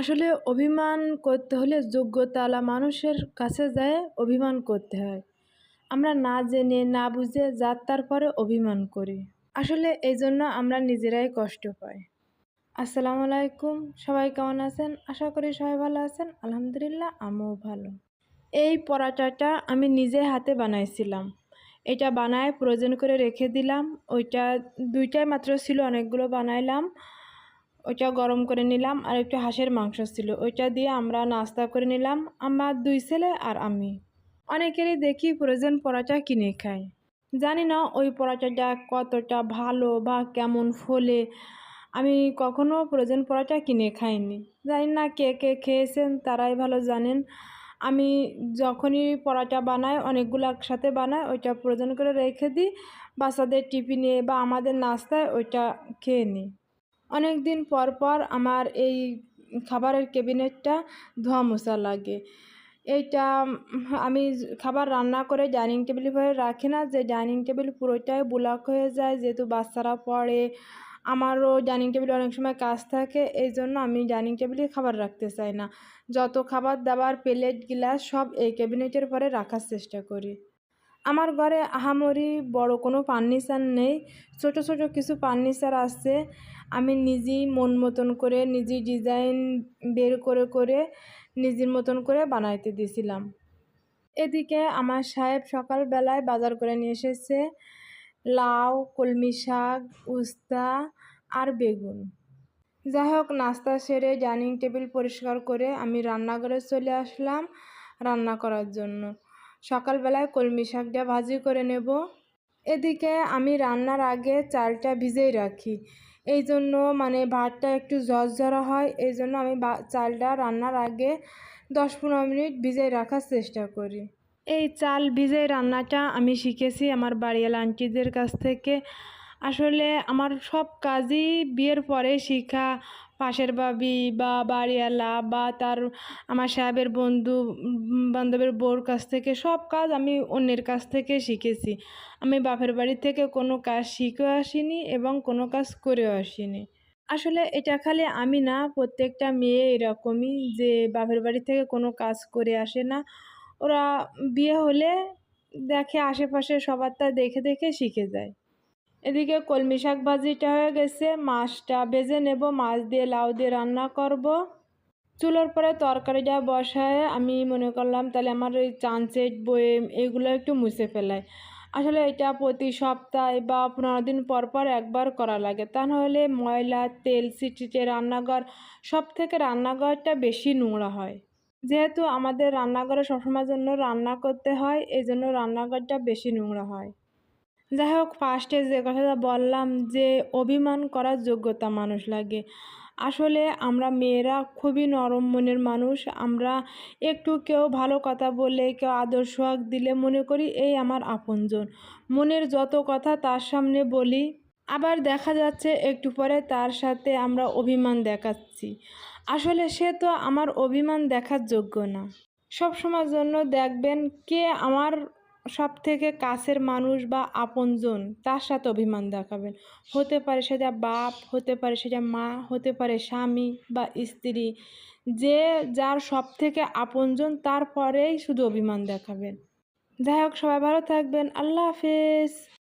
আসলে অভিমান করতে হলে যোগ্যতাওয়ালা মানুষের কাছে যায় অভিমান করতে হয়। আমরা না জেনে, না বুঝে যার তারপরে অভিমান করি। আসলে এই জন্য আমরা নিজেরাই কষ্ট পাই। আসসালামু আলাইকুম, সবাই কেমন আছেন? আশা করি সবাই ভালো আছেন। আলহামদুলিল্লাহ, আমিও ভালো। এই পরাটাটা আমি নিজে হাতে বানাইছিলাম। এটা বানায় প্রয়োজন করে রেখে দিলাম। ওইটা দুইটাই মাত্র ছিল, অনেকগুলো বানাইলাম। ওইটা গরম করে নিলাম আর একটু হাঁসের মাংস ছিল। ওইটা দিয়ে আমরা নাস্তা করে নিলাম। আমার দুই ছেলে আর আমি। অনেকেরই দেখি প্রয়োজন পরাটা কিনে খায়। জানি না ওই পরাটাটা কতটা ভালো বা কেমন ফলে। আমি কখনো প্রয়োজন পরাটা কিনে খাইনি। জানি না কে কে খেয়েছেন, তারাই ভালো জানেন। আমি যখনই পরাটা বানাই, অনেকগুলো একসাথে বানাই, ওইটা প্রয়োজন করে রেখে দিই। বাচ্চাদের টিফিনে বা আমাদের নাস্তায় ওইটা খেয়ে নিই। অনেক দিন পর পর আমার এই খাবারের ক্যাবিনেটটা ধোয়া মোছা লাগে। এইটা, আমি খাবার রান্না করে ডাইনিং টেবিল ভরে রাখি না, যে ডাইনিং টেবিল পুরোটাই ব্লক হয়ে যায়, যেহেতু বাচ্চারা পড়ে। আমারও ডাইনিং টেবিলে অনেক সময় কাজ থাকে, এই জন্য আমি ডাইনিং টেবিলে খাবার রাখতে চাই না। যত খাবার দাবার, প্লেট, গ্লাস সব এই ক্যাবিনেটের পরে রাখার চেষ্টা করি। আমার ঘরে আহামরি বড় কোনো ফার্নিচার নেই। ছোট ছোট কিছু ফার্নিচার আছে। আমি নিজেই মন মতন করে, নিজেই ডিজাইন বের করে করে নিজের মতন করে বানাইতে দিয়েছিলাম এদিকে আমার সাহেব সকালবেলায় বাজার করে নিয়ে এসেছে লাউ, কলমি শাক, উস্তা আর বেগুন। যাই হোক নাস্তা সেরে ডাইনিং টেবিল পরিষ্কার করে আমি রান্নাঘরে চলে আসলাম রান্না করার জন্য। সকালবেলায় কলমি শাকটা ভাজি করে নেব। এদিকে আমি রান্নার আগে চালটা ভিজেই রাখি। এই জন্য মানে ভাতটা একটু ঝরঝরা হয়, এই জন্য আমি চালটা রান্নার আগে দশ পনেরো মিনিট ভিজেই রাখার চেষ্টা করি। এই চাল ভিজে রান্নাটা আমি শিখেছি আমার বাড়িওয়ালা আন্টিদের কাছ থেকে। আসলে আমার সব কাজই বিয়ের পরে শিখা। পাশের বাবি বা বাড়িওয়ালা বা তার আমার সাহেবের বন্ধু, বান্ধবের বউর কাছ থেকে সব কাজ আমি অন্যের কাছ থেকে শিখেছি। আমি বাপের বাড়ি থেকে কোনো কাজ শিখেও আসিনি এবং কোনো কাজ করেও আসিনি। আসলে এটা খালি আমি না, প্রত্যেকটা মেয়ে এরকমই যে বাপের বাড়ি থেকে কোনো কাজ করে আসে না। ওরা বিয়ে হলে দেখে আশেপাশে সবার তা দেখে দেখে শিখে যায়। এদিকে কলমি শাক ভাজিটা হয়ে গেছে, মাছটা ভেজে নেব, মাছ দিয়ে লাউ দিয়ে রান্না করব। চুলোর পরে তরকারিটা বসায়, আমি মনে করলাম তাহলে আমার ওই চানচেট বয়েম এগুলো একটু মুছে ফেলায় আসলে এটা প্রতি সপ্তাহে বা পনেরো দিন পর পর একবার করা লাগে। তা নাহলে ময়লা, তেল সিটিতে রান্নাঘর সব থেকে রান্নাঘরটা বেশি নোংরা হয়। যেহেতু আমাদের রান্নাঘরে সবসময়ের জন্য রান্না করতে হয় এই জন্য রান্নাঘরটা বেশি নোংরা হয়। যাই হোক ফার্স্টে যে কথাটা বললাম যে, অভিমান করার যোগ্যতা মানুষ লাগে। আসলে আমরা মেয়েরা খুবই নরম মনের মানুষ। আমরা একটু কেউ ভালো কথা বলে, কেউ আদর সোহাগ দিলে মনে করি এই আমার আপনজন। মনের যত কথা তার সামনে বলি, আবার দেখা যাচ্ছে একটু পরে তার সাথে আমরা অভিমান দেখাচ্ছি। আসলে সে তো আমার অভিমান দেখার যোগ্য না। সব সময়ের জন্য দেখবেন কে আমার সব থেকে কাছের মানুষ বা আপনজন, তার সাথে অভিমান দেখাবেন। হতে পারে সেটা বাপ, হতে পারে সেটা মা, হতে পারে স্বামী বা স্ত্রী। যে যার সব থেকে আপনজন, তারপরেই শুধু অভিমান দেখাবেন। যাই হোক, সবাই ভালো থাকবেন। আল্লাহ হাফেজ।